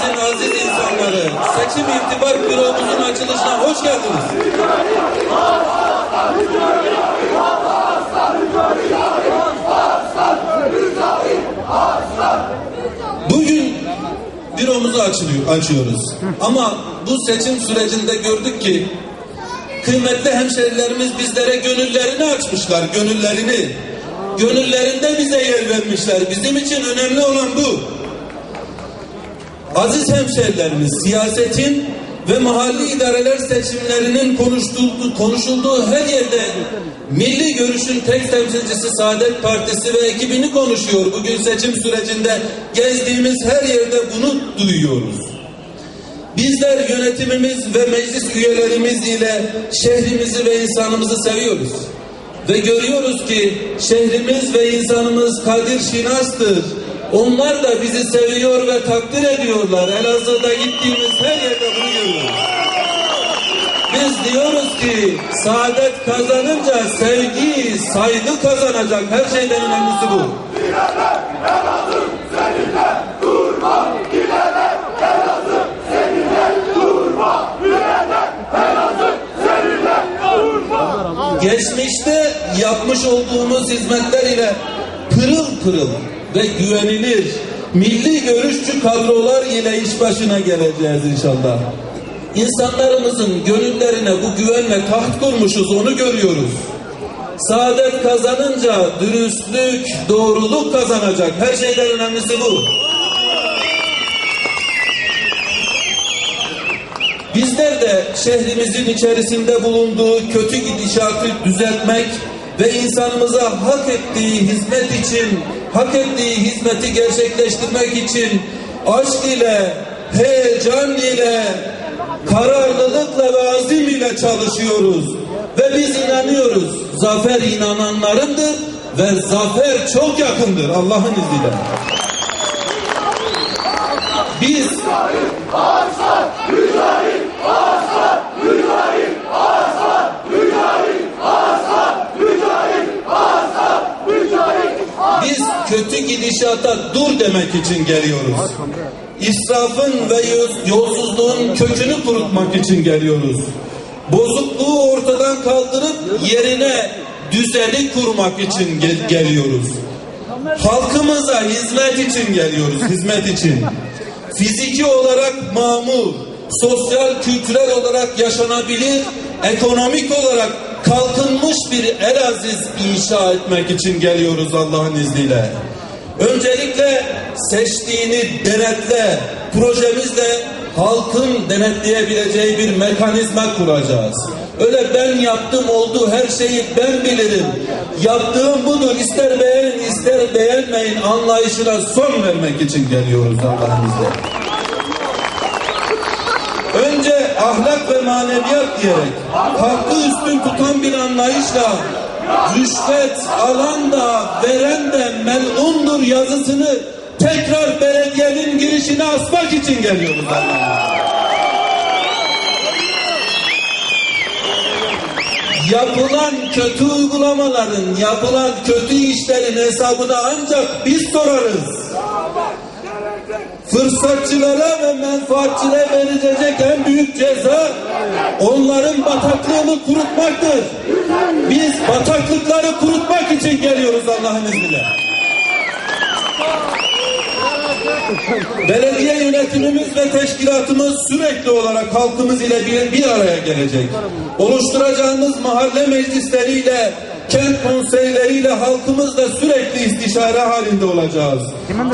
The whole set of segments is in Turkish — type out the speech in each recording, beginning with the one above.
Şehrimizin aziz insanları, seçim irtibat büromuzun açılışına hoş geldiniz. Bugün büromuzu açılıyor, açıyoruz. Ama bu seçim sürecinde gördük ki kıymetli hemşerilerimiz bizlere gönüllerini açmışlar, gönüllerini. Gönüllerinde bize yer vermişler. Bizim için önemli olan bu. Aziz hemşerilerimiz, siyasetin ve mahalli idareler seçimlerinin konuşulduğu, konuşulduğu her yerde milli görüşün tek temsilcisi Saadet Partisi ve ekibini konuşuyor. Bugün seçim sürecinde gezdiğimiz her yerde bunu duyuyoruz. Bizler yönetimimiz ve meclis üyelerimiz ile şehrimizi ve insanımızı seviyoruz. Ve görüyoruz ki şehrimiz ve insanımız kadir şinastır. Onlar da bizi seviyor ve takdir ediyorlar. Elazığ'da gittiğimiz her yerde bunu görüyoruz. Biz diyoruz ki saadet kazanınca sevgi, saygı kazanacak. Her şeyden önemlisi bu. Geçmişte yapmış olduğumuz hizmetler ile pırıl pırıl ve güvenilir milli görüşçü kadrolar ile iş başına geleceğiz inşallah. İnsanlarımızın gönüllerine bu güvenle taht kurmuşuz onu görüyoruz. Saadet kazanınca dürüstlük, doğruluk kazanacak. Her şeyden önemlisi bu. Bizler de şehrimizin içerisinde bulunduğu kötü gidişatı düzeltmek ve insanımıza hak ettiği hizmet için, hak ettiği hizmeti gerçekleştirmek için aşk ile, heyecan ile, kararlılıkla ve azim ile çalışıyoruz. Ve biz inanıyoruz. Zafer inananlarındır ve zafer çok yakındır Allah'ın izniyle. Biz kötü gidişata dur demek için geliyoruz. İsrafın ve yolsuzluğun kökünü kurutmak için geliyoruz. Bozukluğu ortadan kaldırıp yerine düzeni kurmak için gel- geliyoruz. Halkımıza hizmet için geliyoruz, hizmet için. Fiziki olarak mamur, sosyal, kültürel olarak yaşanabilir, ekonomik olarak kalkınmış bir Elaziz inşa etmek için geliyoruz Allah'ın izniyle. Öncelikle seçtiğini denetle, projemizle halkın denetleyebileceği bir mekanizma kuracağız. Öyle ben yaptım oldu her şeyi ben bilirim. Yaptığım budur ister beğenin ister beğenmeyin anlayışına son vermek için geliyoruz Allah'ın izniyle. Önce ahlak ve maneviyat diyerek hakkı üstün tutan bir anlayışla rüşvet alan da veren de melundur yazısını tekrar belediyenin girişine asmak için geliyoruz. Yapılan kötü uygulamaların, yapılan kötü işlerin hesabını ancak biz sorarız fırsatçılara ve menfaatçilere verilecek en büyük ceza onların bataklığını kurutmaktır. Biz bataklıkları kurutmak için geliyoruz Allah'ın izniyle. Belediye yönetimimiz ve teşkilatımız sürekli olarak halkımız ile bir, bir araya gelecek. Oluşturacağımız mahalle meclisleriyle, kent konseyleriyle halkımızla sürekli istişare halinde olacağız.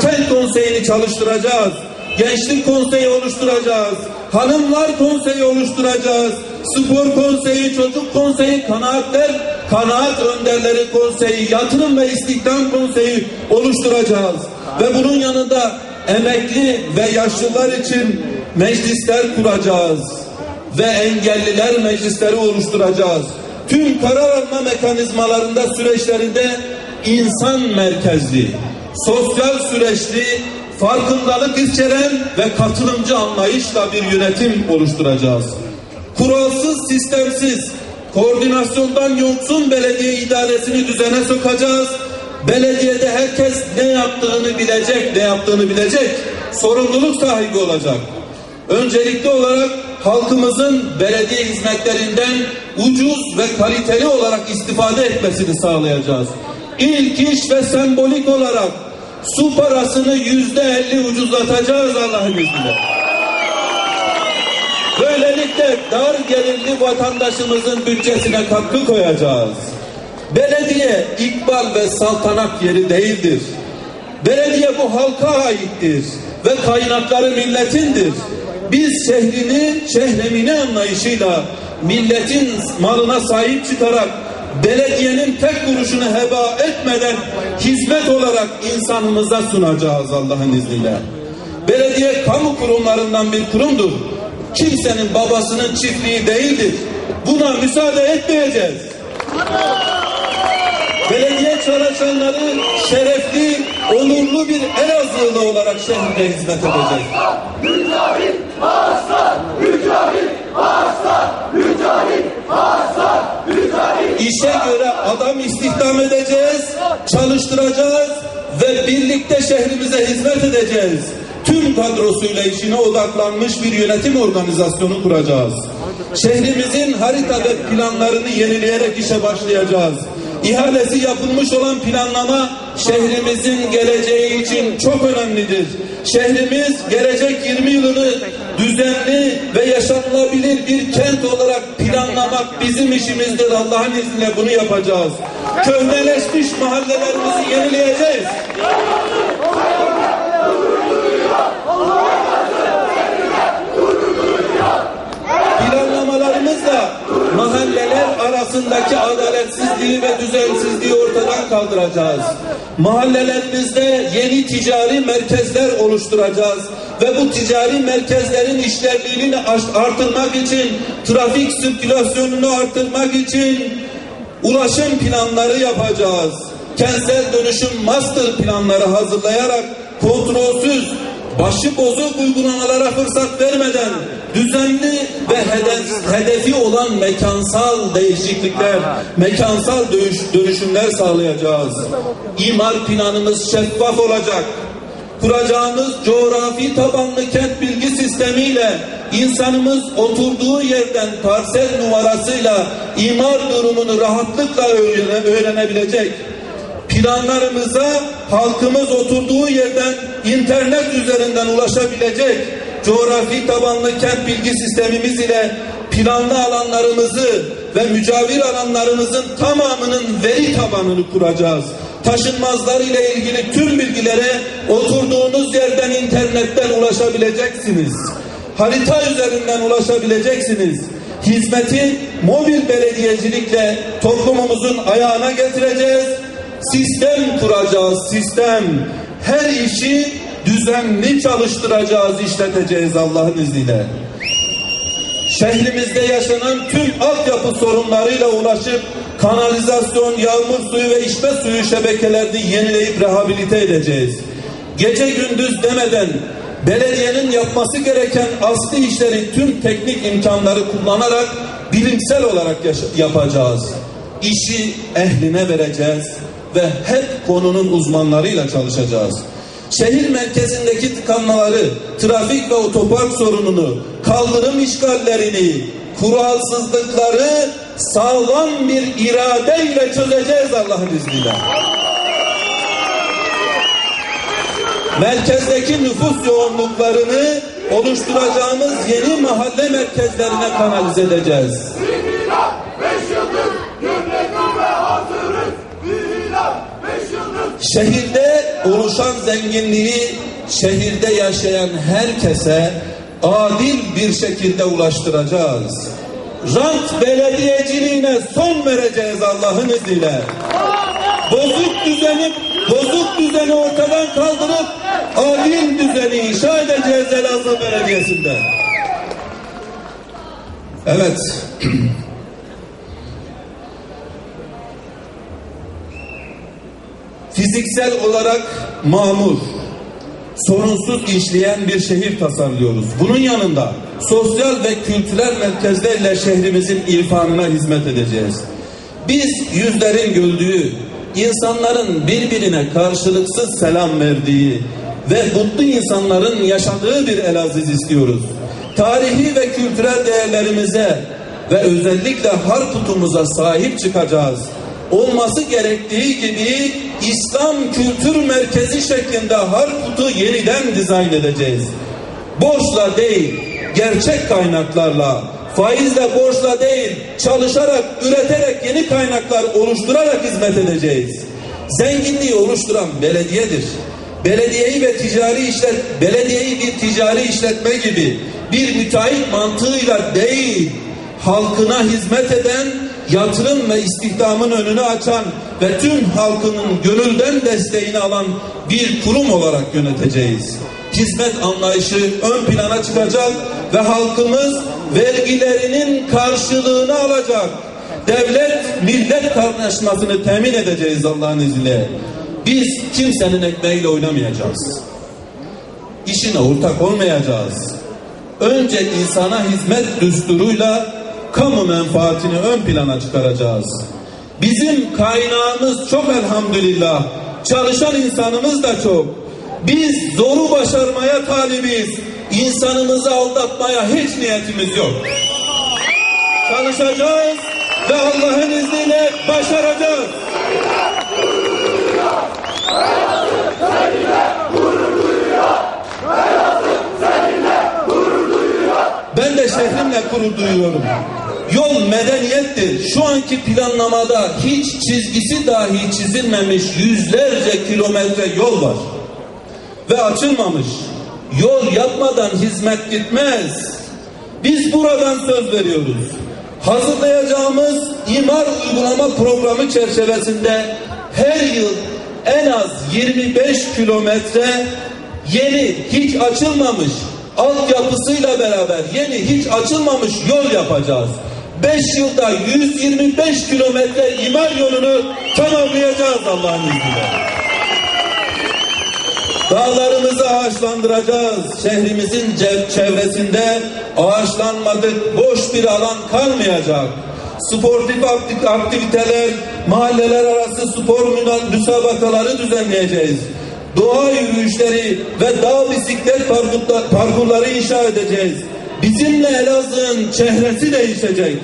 Kent konseyini çalıştıracağız. Gençlik konseyi oluşturacağız. Hanımlar konseyi oluşturacağız. Spor konseyi, çocuk konseyi, kanaatler, kanaat önderleri konseyi, yatırım ve istihdam konseyi oluşturacağız. Ve bunun yanında emekli ve yaşlılar için meclisler kuracağız ve engelliler meclisleri oluşturacağız. Tüm karar alma mekanizmalarında süreçlerinde insan merkezli, sosyal süreçli, farkındalık içeren ve katılımcı anlayışla bir yönetim oluşturacağız. Kuralsız, sistemsiz, koordinasyondan yoksun belediye idaresini düzene sokacağız. Belediyede herkes ne yaptığını bilecek, ne yaptığını bilecek. sorumluluk sahibi olacak. Öncelikli olarak halkımızın belediye hizmetlerinden ucuz ve kaliteli olarak istifade etmesini sağlayacağız. İlk iş ve sembolik olarak su parasını yüzde elli ucuzlatacağız Allah'ın izniyle. Böylelikle dar gelirli vatandaşımızın bütçesine katkı koyacağız. Belediye ikbal ve saltanat yeri değildir. Belediye bu halka aittir ve kaynakları milletindir. Biz şehrini, şehremini anlayışıyla milletin malına sahip çıkarak belediyenin tek kuruşunu heba etmeden hizmet olarak insanımıza sunacağız Allah'ın izniyle. Belediye kamu kurumlarından bir kurumdur. Kimsenin babasının çiftliği değildir. Buna müsaade etmeyeceğiz. Belediye çalışanları şerefli, onurlu bir Elazığlı olarak şehirde hizmet edecek. Mücahit Aslan! Mücahit Aslan! Mücahit Aslan! Mücahit İşe göre adam istihdam edeceğiz, çalıştıracağız ve birlikte şehrimize hizmet edeceğiz. Tüm kadrosuyla işine odaklanmış bir yönetim organizasyonu kuracağız. Şehrimizin harita ve planlarını yenileyerek işe başlayacağız. İhalesi yapılmış olan planlama şehrimizin geleceği çok önemlidir. Şehrimiz gelecek 20 yılını düzenli ve yaşanılabilir bir kent olarak planlamak bizim işimizdir. Allah'ın izniyle bunu yapacağız. Köhneleşmiş mahallelerimizi yenileyeceğiz. Planlamalarımızla mahalleler arasındaki adaletsizliği ve düzensizliği ortadan kaldıracağız. Mahallelerimizde yeni ticari merkezler oluşturacağız ve bu ticari merkezlerin işlevliğini artırmak için, trafik sirkülasyonunu artırmak için ulaşım planları yapacağız. Kentsel dönüşüm master planları hazırlayarak kontrolsüz, başı bozuk uygulamalara fırsat vermeden düzenli ve hedef, hedefi olan mekansal değişiklikler, mekansal dönüş, dönüşümler sağlayacağız. İmar planımız şeffaf olacak. Kuracağımız coğrafi tabanlı kent bilgi sistemiyle insanımız oturduğu yerden parsel numarasıyla imar durumunu rahatlıkla öğrene, öğrenebilecek planlarımıza halkımız oturduğu yerden internet üzerinden ulaşabilecek coğrafi tabanlı kent bilgi sistemimiz ile planlı alanlarımızı ve mücavir alanlarımızın tamamının veri tabanını kuracağız. Taşınmazlar ile ilgili tüm bilgilere oturduğunuz yerden internetten ulaşabileceksiniz. Harita üzerinden ulaşabileceksiniz. Hizmeti mobil belediyecilikle toplumumuzun ayağına getireceğiz sistem kuracağız, sistem. Her işi düzenli çalıştıracağız, işleteceğiz Allah'ın izniyle. Şehrimizde yaşanan tüm altyapı sorunlarıyla ulaşıp kanalizasyon, yağmur suyu ve içme suyu şebekelerini yenileyip rehabilite edeceğiz. Gece gündüz demeden belediyenin yapması gereken asli işleri tüm teknik imkanları kullanarak bilimsel olarak yapacağız. İşi ehline vereceğiz ve hep konunun uzmanlarıyla çalışacağız. Şehir merkezindeki tıkanmaları, trafik ve otopark sorununu, kaldırım işgallerini, kuralsızlıkları sağlam bir iradeyle çözeceğiz Allah'ın izniyle. Merkezdeki nüfus yoğunluklarını oluşturacağımız yeni mahalle merkezlerine kanalize edeceğiz. İlan beş yıldır gümrük ve hazırız. İlan beş yıldır Şehirde oluşan zenginliği şehirde yaşayan herkese adil bir şekilde ulaştıracağız. Rant belediyeciliğine son vereceğiz Allah'ın izniyle. Bozuk düzeni, bozuk düzeni ortadan kaldırıp adil düzeni inşa edeceğiz Elazığ Belediyesi'nde. Evet. fiziksel olarak mamur, sorunsuz işleyen bir şehir tasarlıyoruz. Bunun yanında sosyal ve kültürel merkezlerle şehrimizin irfanına hizmet edeceğiz. Biz yüzlerin güldüğü, insanların birbirine karşılıksız selam verdiği, ve mutlu insanların yaşadığı bir Elaziz istiyoruz. Tarihi ve kültürel değerlerimize ve özellikle Harput'umuza sahip çıkacağız. Olması gerektiği gibi İslam Kültür Merkezi şeklinde Harput'u yeniden dizayn edeceğiz. Borçla değil, gerçek kaynaklarla, faizle borçla değil, çalışarak, üreterek yeni kaynaklar oluşturarak hizmet edeceğiz. Zenginliği oluşturan belediyedir. Belediyeyi ve ticari işlet, belediyeyi bir ticari işletme gibi bir müteahhit mantığıyla değil, halkına hizmet eden, yatırım ve istihdamın önünü açan ve tüm halkının gönülden desteğini alan bir kurum olarak yöneteceğiz. Hizmet anlayışı ön plana çıkacak ve halkımız vergilerinin karşılığını alacak. Devlet millet kaynaşmasını temin edeceğiz Allah'ın izniyle. Biz kimsenin ekmeğiyle oynamayacağız. İşine ortak olmayacağız. Önce insana hizmet düsturuyla kamu menfaatini ön plana çıkaracağız. Bizim kaynağımız çok elhamdülillah. Çalışan insanımız da çok. Biz zoru başarmaya talibiz. İnsanımızı aldatmaya hiç niyetimiz yok. Çalışacağız ve Allah'ın izniyle başaracağız. Ben de şehrimle gurur duyuyorum. Yol medeniyettir. Şu anki planlamada hiç çizgisi dahi çizilmemiş yüzlerce kilometre yol var. Ve açılmamış. Yol yapmadan hizmet gitmez. Biz buradan söz veriyoruz. Hazırlayacağımız imar uygulama programı çerçevesinde her yıl en az 25 kilometre yeni hiç açılmamış altyapısıyla beraber yeni hiç açılmamış yol yapacağız. 5 yılda 125 kilometre imar yolunu tamamlayacağız Allah'ın izniyle. Dağlarımızı ağaçlandıracağız. Şehrimizin çevresinde ağaçlanmadık boş bir alan kalmayacak. Sportif akti- aktiviteler, mahalleler arası spor müsabakaları düzenleyeceğiz. Doğa yürüyüşleri ve dağ bisiklet parkurla- parkurları inşa edeceğiz. Bizimle Elazığ'ın çehresi değişecek.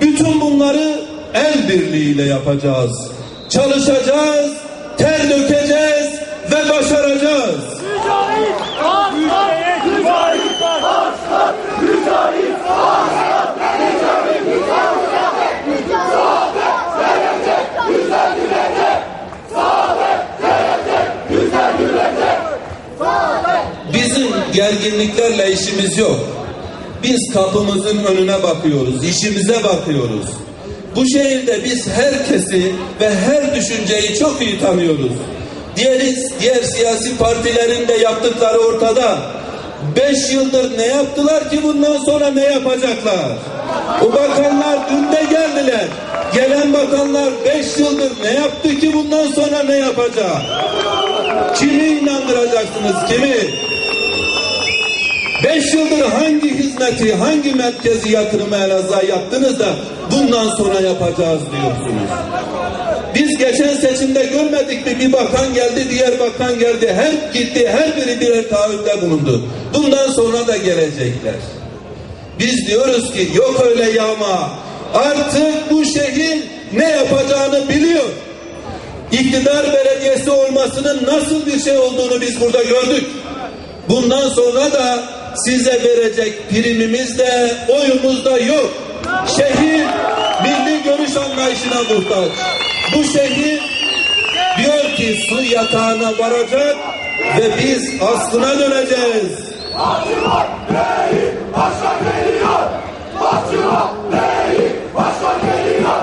Bütün bunları el birliğiyle yapacağız. Çalışacağız, ter dökeceğiz ve başaracağız. Bizim gerginliklerle işimiz yok. Biz kapımızın önüne bakıyoruz, işimize bakıyoruz. Bu şehirde biz herkesi ve her düşünceyi çok iyi tanıyoruz. Diğer, diğer siyasi partilerin de yaptıkları ortada. Beş yıldır ne yaptılar ki bundan sonra ne yapacaklar? O bakanlar dün de geldiler. Gelen bakanlar beş yıldır ne yaptı ki bundan sonra ne yapacak? Kimi inandıracaksınız, kimi? Beş yıldır hangi hizmeti, hangi merkezi yatırımı Elazığ'a yaptınız da bundan sonra yapacağız diyorsunuz. Biz geçen seçimde görmedik mi bir bakan geldi, diğer bakan geldi. Her gitti, her biri birer taahhütte bulundu. Bundan sonra da gelecekler. Biz diyoruz ki yok öyle yağma. Artık bu şehir ne yapacağını biliyor. İktidar belediyesi olmasının nasıl bir şey olduğunu biz burada gördük. Bundan sonra da size verecek primimiz de oyumuz da yok. Şehir milli görüş anlayışına muhtaç. Bu şehir diyor ki su yatağına varacak ve biz aslına döneceğiz. Bahçıvan değil, başkan geliyor! Bahçıvan değil, başkan geliyor!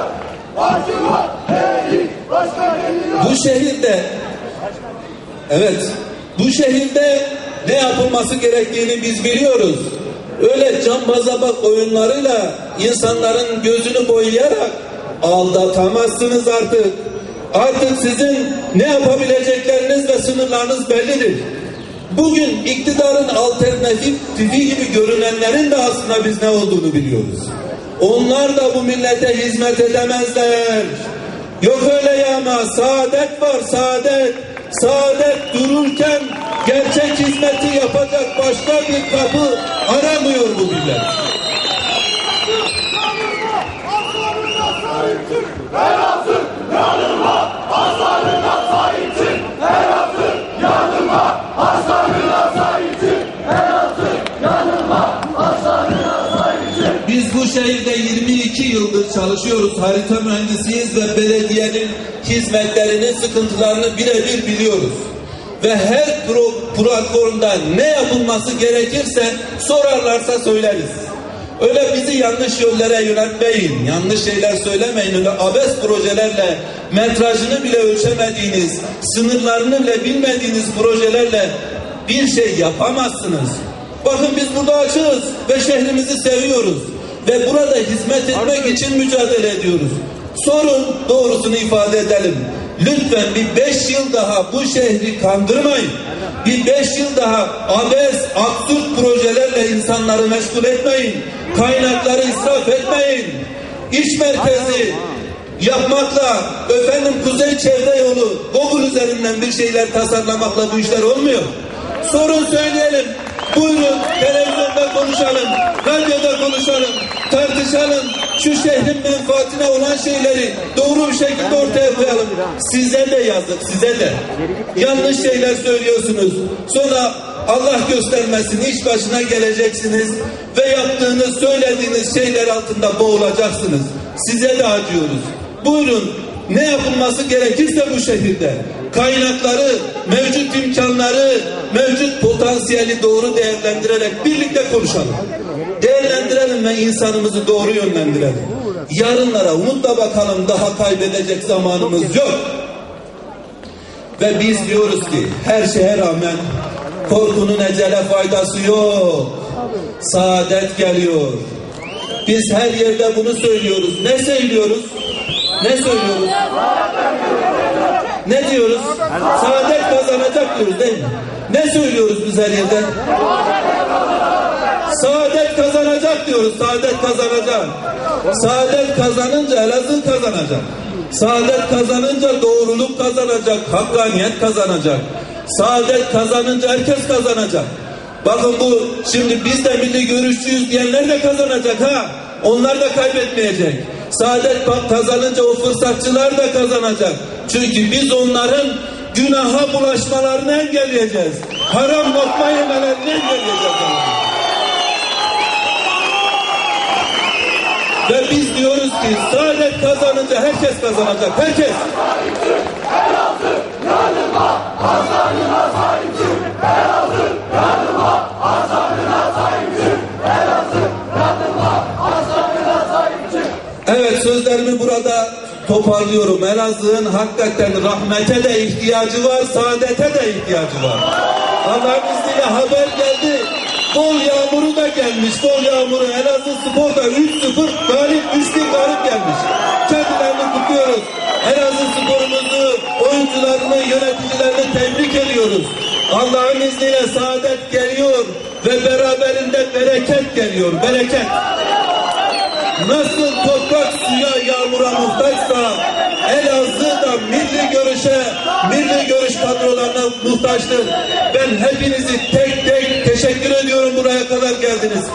Bahçıvan değil, başkan geliyor! Bu şehirde evet bu şehirde ne yapılması gerektiğini biz biliyoruz. Öyle cambaza bak oyunlarıyla insanların gözünü boyayarak aldatamazsınız artık. Artık sizin ne yapabilecekleriniz ve sınırlarınız bellidir. Bugün iktidarın alternatifi gibi görünenlerin de aslında biz ne olduğunu biliyoruz. Onlar da bu millete hizmet edemezler. Yok öyle ya ama saadet var saadet. Saadet dururken Gerçek hizmeti yapacak başka bir kapı aramıyor bu millet. Biz bu şehirde 22 yıldır çalışıyoruz. Harita mühendisiyiz ve belediyenin hizmetlerini, sıkıntılarını birebir biliyoruz. Ve her pro platformda ne yapılması gerekirse sorarlarsa söyleriz. Öyle bizi yanlış yönlere yöneltmeyin, yanlış şeyler söylemeyin. Öyle abes projelerle, metrajını bile ölçemediğiniz, sınırlarını bile bilmediğiniz projelerle bir şey yapamazsınız. Bakın biz burada açığız ve şehrimizi seviyoruz. Ve burada hizmet etmek için mücadele ediyoruz. Sorun doğrusunu ifade edelim. Lütfen bir beş yıl daha bu şehri kandırmayın. Bir beş yıl daha abes, absürt projelerle insanları meşgul etmeyin. Kaynakları israf etmeyin. İş merkezi yapmakla, efendim kuzey çevre yolu, Google üzerinden bir şeyler tasarlamakla bu işler olmuyor. Sorun söyleyelim. Buyurun televizyonda konuşalım, radyoda konuşalım, tartışalım. Şu şehrin menfaatine olan şeyleri doğru bir şekilde ortaya koyalım. Size de yazık, size de. Yanlış şeyler söylüyorsunuz. Sonra Allah göstermesin iş başına geleceksiniz ve yaptığınız, söylediğiniz şeyler altında boğulacaksınız. Size de acıyoruz. Buyurun ne yapılması gerekirse bu şehirde kaynakları, mevcut imkanları, mevcut potansiyeli doğru değerlendirerek birlikte konuşalım. Değerlendirelim ve insanımızı doğru yönlendirelim. Yarınlara umutla bakalım daha kaybedecek zamanımız yok. Ve biz diyoruz ki her şeye rağmen korkunun ecele faydası yok. Saadet geliyor. Biz her yerde bunu söylüyoruz. Ne söylüyoruz? Ne söylüyoruz? Ne diyoruz? Saadet kazanacak diyoruz değil mi? Ne söylüyoruz biz her yerde? Saadet kazanacak diyoruz. Saadet kazanacak. Saadet kazanınca Elazığ kazanacak. Saadet kazanınca doğruluk kazanacak. Hakkaniyet kazanacak. Saadet kazanınca herkes kazanacak. Bakın bu şimdi biz de milli görüşçüyüz diyenler de kazanacak ha. Onlar da kaybetmeyecek. Saadet kazanınca o fırsatçılar da kazanacak. Çünkü biz onların günaha bulaşmalarını engelleyeceğiz. Haram lokma yemelerini engelleyeceğiz. Ve biz diyoruz ki saadet kazanınca herkes kazanacak. Herkes. Evet sözlerimi burada toparlıyorum. Elazığ'ın hakikaten rahmete de ihtiyacı var, saadete de ihtiyacı var. Allah'ın izniyle haber geldi. Bol yağmuru da gelmiş. Bol yağmuru Elazığ Spor'da 3-0 galip, 3 galip gelmiş. Kendilerini kutluyoruz. Elazığ sporumuzu, oyuncularını, yöneticilerini tebrik ediyoruz. Allah'ın izniyle saadet geliyor ve beraberinde bereket geliyor. Bereket nasıl toprak suya yağmura muhtaçsa Elazığ da milli görüşe, milli görüş kadrolarına muhtaçtır. Ben hepinizi tek tek teşekkür ediyorum buraya kadar geldiniz.